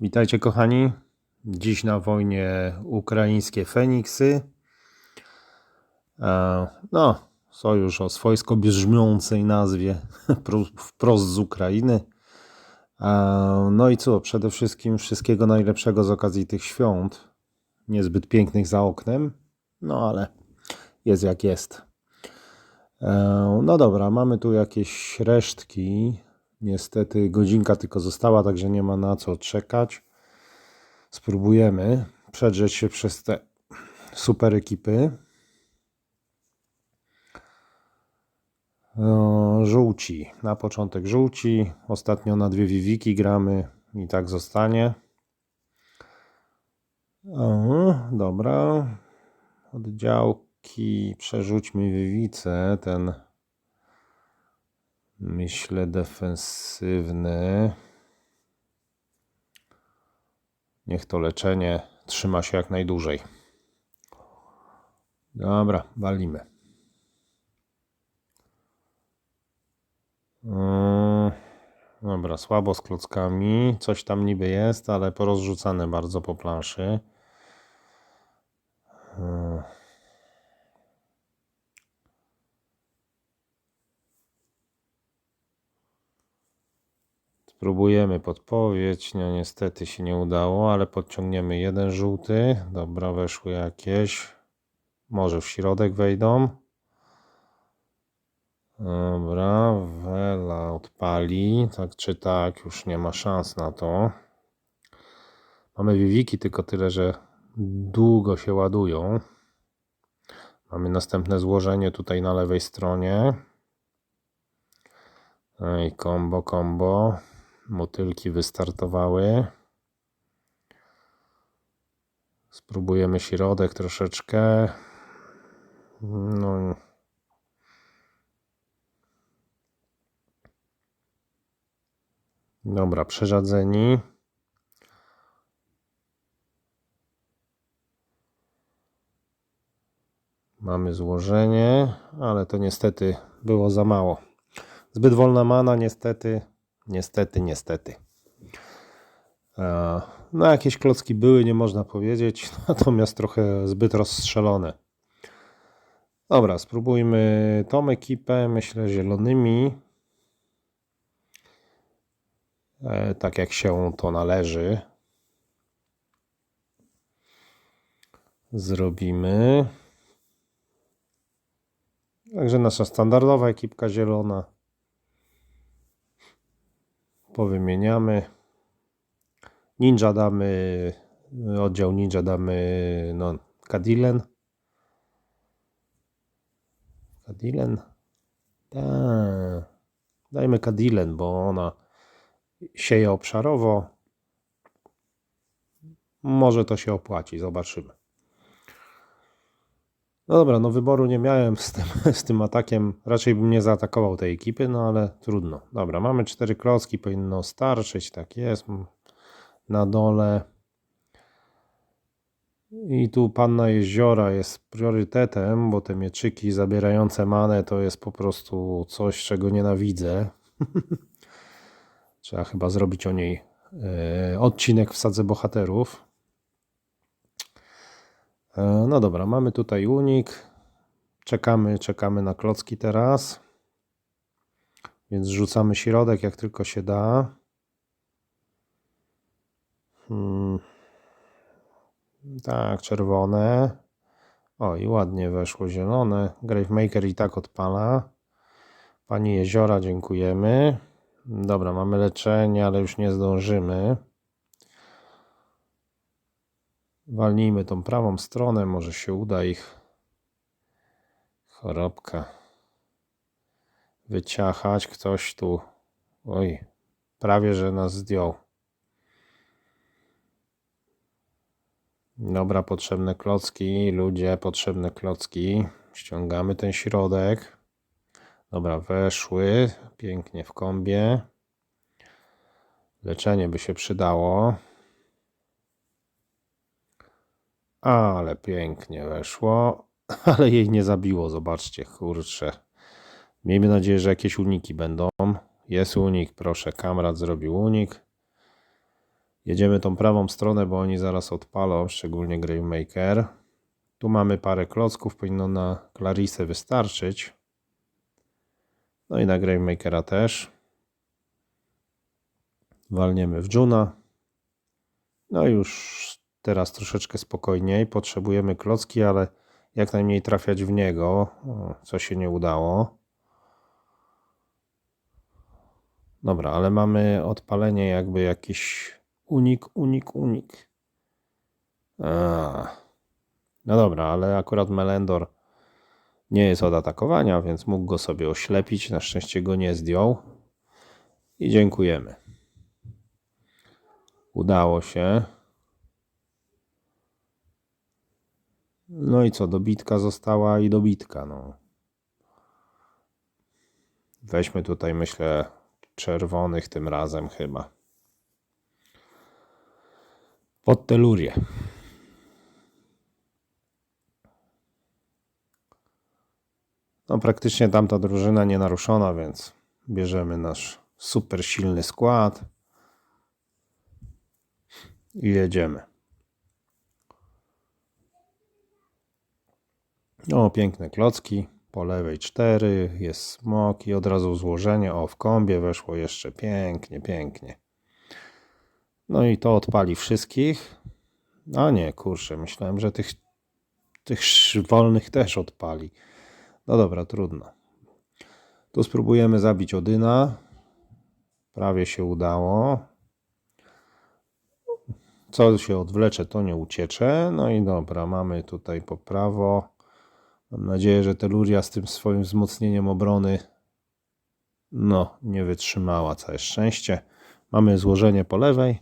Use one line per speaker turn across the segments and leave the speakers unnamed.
Witajcie kochani. Dziś na wojnie ukraińskie Feniksy. E, No, sojusz o swojsko brzmiącej nazwie pro- wprost z Ukrainy. E, No i co, przede wszystkim wszystkiego najlepszego z okazji tych świąt. Niezbyt pięknych za oknem, no ale jest jak jest. E, No dobra, mamy tu jakieś resztki. Niestety godzinka tylko została, także nie ma na co czekać. Spróbujemy przedrzeć się przez te super ekipy. Żółci. Na początek żółci. Ostatnio na dwie wiwiki gramy i tak zostanie. O, dobra. Oddziałki. Przerzućmy wiwice. Ten myślę defensywny. Niech to leczenie trzyma się jak najdłużej. Dobra, walimy. Mm, Dobra, słabo z klockami. Coś tam niby jest, ale porozrzucane bardzo po planszy. Spróbujemy podpowiedź. No niestety się nie udało, ale podciągniemy jeden żółty. Dobra, weszły jakieś. Może w środek wejdą. Dobra, Wela odpali. Tak czy tak, już nie ma szans na to. Mamy wiwiki, tylko tyle, że długo się ładują. Mamy następne złożenie tutaj na lewej stronie. No i combo, combo. Motylki wystartowały. Spróbujemy środek troszeczkę. No. Dobra, przerzadzeni. Mamy złożenie, ale to niestety było za mało. Zbyt wolna mana, niestety, niestety, niestety. E, No, jakieś klocki były, nie można powiedzieć, natomiast trochę zbyt rozstrzelone. Dobra, spróbujmy tą ekipę, myślę, zielonymi. E, Tak jak się to należy. Zrobimy. Także nasza standardowa ekipka zielona. Powymieniamy. Ninja damy, oddział ninja damy, no, Kadilen. Kadilen? Dajmy Kadilen, bo ona sieje obszarowo. Może to się opłaci, zobaczymy. No dobra, no wyboru nie miałem z tym, z tym atakiem. Raczej bym nie zaatakował tej ekipy, no ale trudno. Dobra, mamy cztery klocki, powinno starczyć, tak jest. Na dole. I tu panna jeziora jest priorytetem, bo te mieczyki zabierające manę to jest po prostu coś, czego nienawidzę. Trzeba chyba zrobić o niej e, odcinek w sadze bohaterów. E, No dobra, mamy tutaj unik. Czekamy, czekamy na klocki teraz. Więc rzucamy środek jak tylko się da. Hmm. Tak, czerwone. O, i ładnie weszło zielone. Gravemaker i tak odpala. Pani Jeziora, dziękujemy. Dobra, mamy leczenie, ale już nie zdążymy. Walnijmy tą prawą stronę, może się uda ich chorobka wyciachać. Ktoś tu, oj, prawie że nas zdjął. Dobra, potrzebne klocki, ludzie, potrzebne klocki. Ściągamy ten środek. Dobra, weszły pięknie w kombie. Leczenie by się przydało. Ale pięknie weszło. Ale jej nie zabiło, zobaczcie, kurczę. Miejmy nadzieję, że jakieś uniki będą. Jest unik, proszę, kamrat zrobił unik. Jedziemy tą prawą stronę, bo oni zaraz odpalą, szczególnie Gravemaker. Tu mamy parę klocków, powinno na Clarisę wystarczyć. No i na Gravemakera też. Walniemy w Juna. No i już teraz troszeczkę spokojniej. Potrzebujemy klocki, ale jak najmniej trafiać w niego, co się nie udało. Dobra, ale mamy odpalenie jakby jakiś unik, unik, unik. A. No dobra, ale akurat Melendor nie jest od atakowania, więc mógł go sobie oślepić. Na szczęście go nie zdjął. I dziękujemy. Udało się. No i co, dobitka została i dobitka, no. Weźmy tutaj, myślę, czerwonych tym razem chyba. Pod telurię. No praktycznie tamta drużyna nie naruszona, więc bierzemy nasz super silny skład i jedziemy. O, piękne klocki. Po lewej 4, jest smok i od razu złożenie. O, w kombie weszło jeszcze pięknie, pięknie. No i to odpali wszystkich. A nie, kurczę, myślałem, że tych, tych wolnych też odpali. No dobra, trudno. Tu spróbujemy zabić Odyna. Prawie się udało. Co się odwlecze, to nie uciecze. No i dobra, mamy tutaj po prawo. Mam nadzieję, że Teluria z tym swoim wzmocnieniem obrony no, nie wytrzymała, całe szczęście. Mamy złożenie po lewej.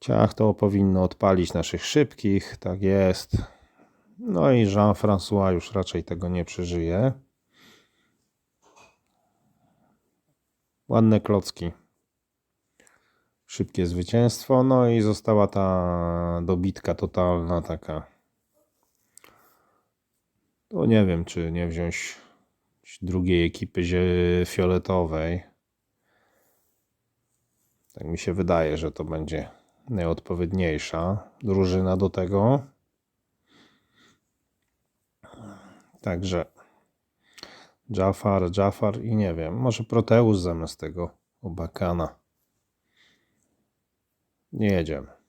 Ciach to powinno odpalić naszych szybkich, tak jest. No i Jean-François już raczej tego nie przeżyje. Ładne klocki. Szybkie zwycięstwo. No i została ta dobitka totalna taka. To nie wiem, czy nie wziąć drugiej ekipy fioletowej. Tak mi się wydaje, że to będzie najodpowiedniejsza drużyna do tego. Także Jafar, Jafar i nie wiem, może Proteus zamiast tego Obakana. Nie jedziemy.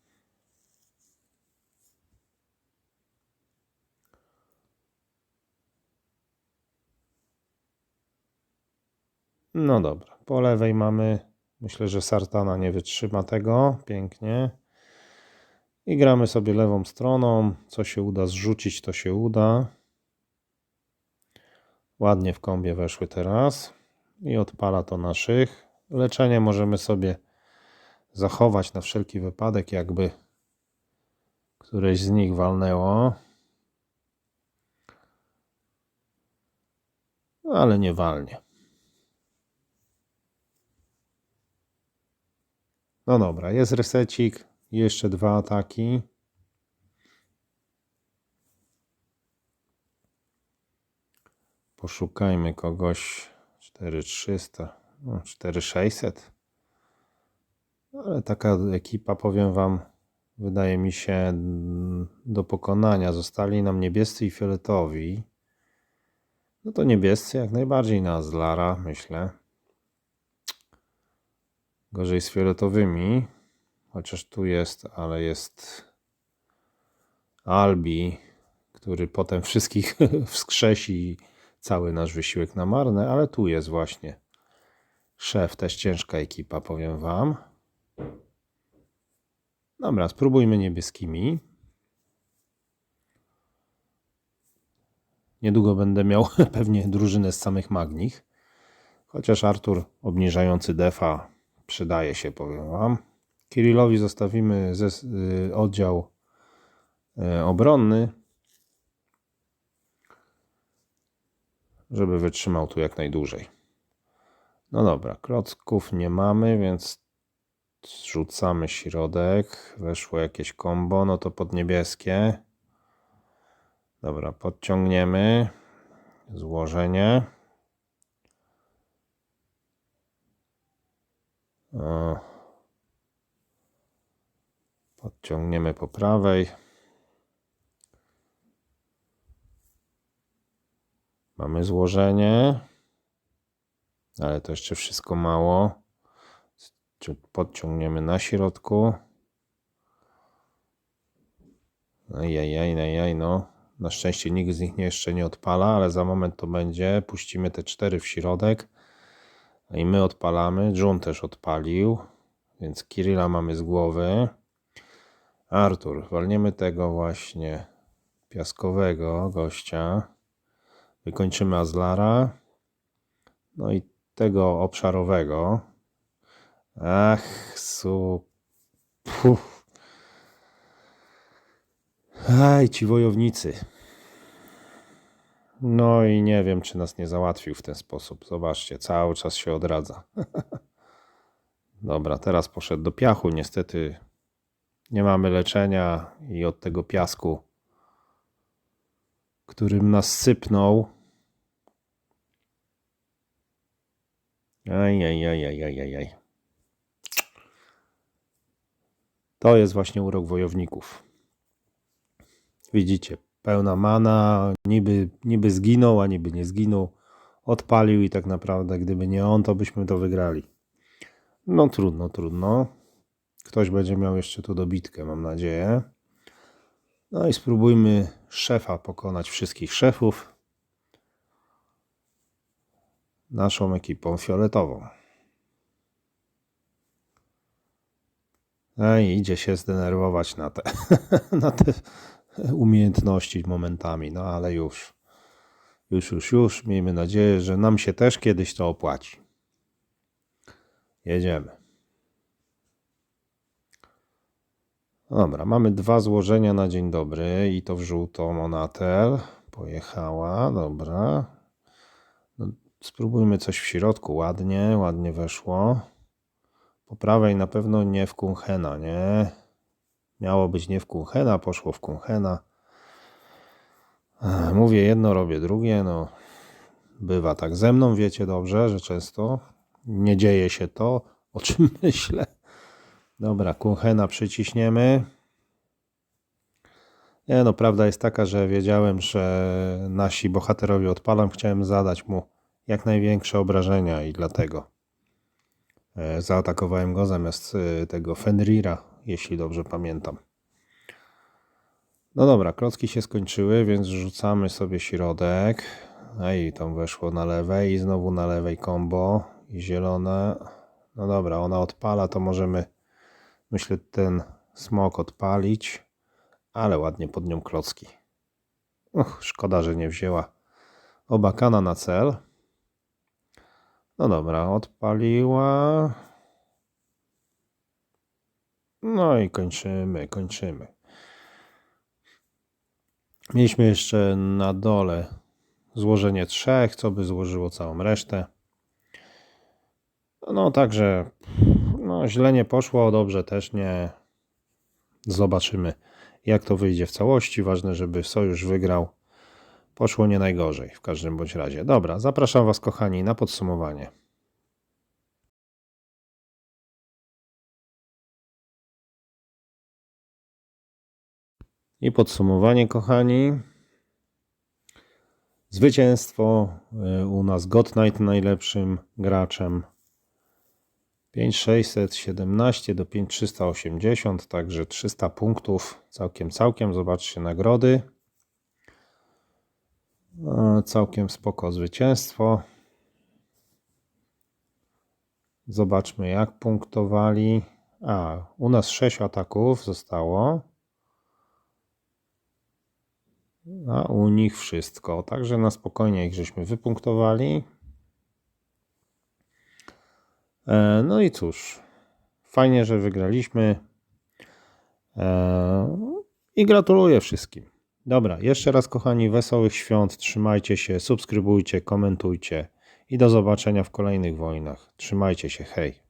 No dobra, po lewej mamy, myślę, że Sartana nie wytrzyma tego, pięknie. I gramy sobie lewą stroną, co się uda zrzucić, to się uda. Ładnie w kombie weszły teraz i odpala to naszych. Leczenie możemy sobie zachować na wszelki wypadek, jakby któreś z nich walnęło. Ale nie walnie. No dobra, jest resecik, jeszcze dwa ataki. Poszukajmy kogoś 4300, no 4600. Ale taka ekipa, powiem Wam, wydaje mi się do pokonania. Zostali nam niebiescy i fioletowi. No to niebiescy jak najbardziej na Zlara, myślę. Gorzej z fioletowymi. Chociaż tu jest, ale jest Albi, który potem wszystkich wskrzesi cały nasz wysiłek na marne, ale tu jest właśnie szef, też ciężka ekipa, powiem Wam. Dobra, spróbujmy niebieskimi. Niedługo będę miał pewnie drużynę z samych magnich. Chociaż Artur obniżający defa przydaje się, powiem Wam. Kirillowi zostawimy ze, y, oddział y, obronny, żeby wytrzymał tu jak najdłużej. No dobra, klocków nie mamy, więc zrzucamy środek. Weszło jakieś kombo, no to pod niebieskie. Dobra, podciągniemy złożenie. O. Ciągniemy po prawej. Mamy złożenie, ale to jeszcze wszystko mało. Podciągniemy na środku. Ajajaj, ajaj, no. Na szczęście nikt z nich jeszcze nie odpala, ale za moment to będzie. Puścimy te cztery w środek. I my odpalamy. Jun też odpalił, więc Kirilla mamy z głowy. Artur, walniemy tego właśnie piaskowego gościa. Wykończymy Azlara. No i tego obszarowego. Ach, su. Puf. Aj, ci wojownicy. No i nie wiem, czy nas nie załatwił w ten sposób. Zobaczcie, cały czas się odradza. Dobra, teraz poszedł do piachu. Niestety nie mamy leczenia i od tego piasku, którym nas sypnął. Aj. To jest właśnie urok wojowników. Widzicie, pełna mana, niby, niby zginął, a niby nie zginął. Odpalił i tak naprawdę, gdyby nie on, to byśmy to wygrali. No trudno, trudno. Ktoś będzie miał jeszcze tu dobitkę, mam nadzieję. No i spróbujmy szefa pokonać wszystkich szefów. Naszą ekipą fioletową. No i idzie się zdenerwować na te, na te umiejętności momentami, no ale już. Już, już, już. Miejmy nadzieję, że nam się też kiedyś to opłaci. Jedziemy. Dobra, mamy dwa złożenia na dzień dobry i to w żółto Monatel. Pojechała, dobra. No, spróbujmy coś w środku. Ładnie, ładnie weszło. Po prawej na pewno nie w Kunchena, nie? Miało być nie w Kunchena, poszło w Kunchena. Ech, Mówię jedno, robię drugie, no. Bywa tak ze mną, wiecie dobrze, że często nie dzieje się to, o czym myślę. Dobra, Kunchena przyciśniemy. Nie no, prawda jest taka, że wiedziałem, że nasi bohaterowie odpalam. Chciałem zadać mu jak największe obrażenia i dlatego e, zaatakowałem go zamiast e, tego Fenrira, jeśli dobrze pamiętam. No dobra, klocki się skończyły, więc rzucamy sobie środek. No i tam weszło na lewej i znowu na lewej combo i zielone. No dobra, ona odpala, to możemy myślę ten smok odpalić, ale ładnie pod nią klocki. Uch, szkoda, że nie wzięła obakana na cel. No dobra, odpaliła. No i kończymy, kończymy. Mieliśmy jeszcze na dole złożenie trzech, co by złożyło całą resztę. No także no, źle nie poszło, dobrze też nie. Zobaczymy, jak to wyjdzie w całości. Ważne, żeby sojusz wygrał. Poszło nie najgorzej w każdym bądź razie. Dobra, zapraszam Was, kochani, na podsumowanie. I podsumowanie, kochani. Zwycięstwo y, u nas God Knight najlepszym graczem. 5617 do 5380, także 300 punktów. Całkiem, całkiem. Zobaczcie nagrody. E, Całkiem spoko zwycięstwo. Zobaczmy jak punktowali. A, u nas 6 ataków zostało. A u nich wszystko. Także na spokojnie ich żeśmy wypunktowali. E, No i cóż, fajnie, że wygraliśmy. E, I gratuluję wszystkim. Dobra, jeszcze raz kochani, wesołych świąt. Trzymajcie się, subskrybujcie, komentujcie i do zobaczenia w kolejnych wojnach. Trzymajcie się, hej.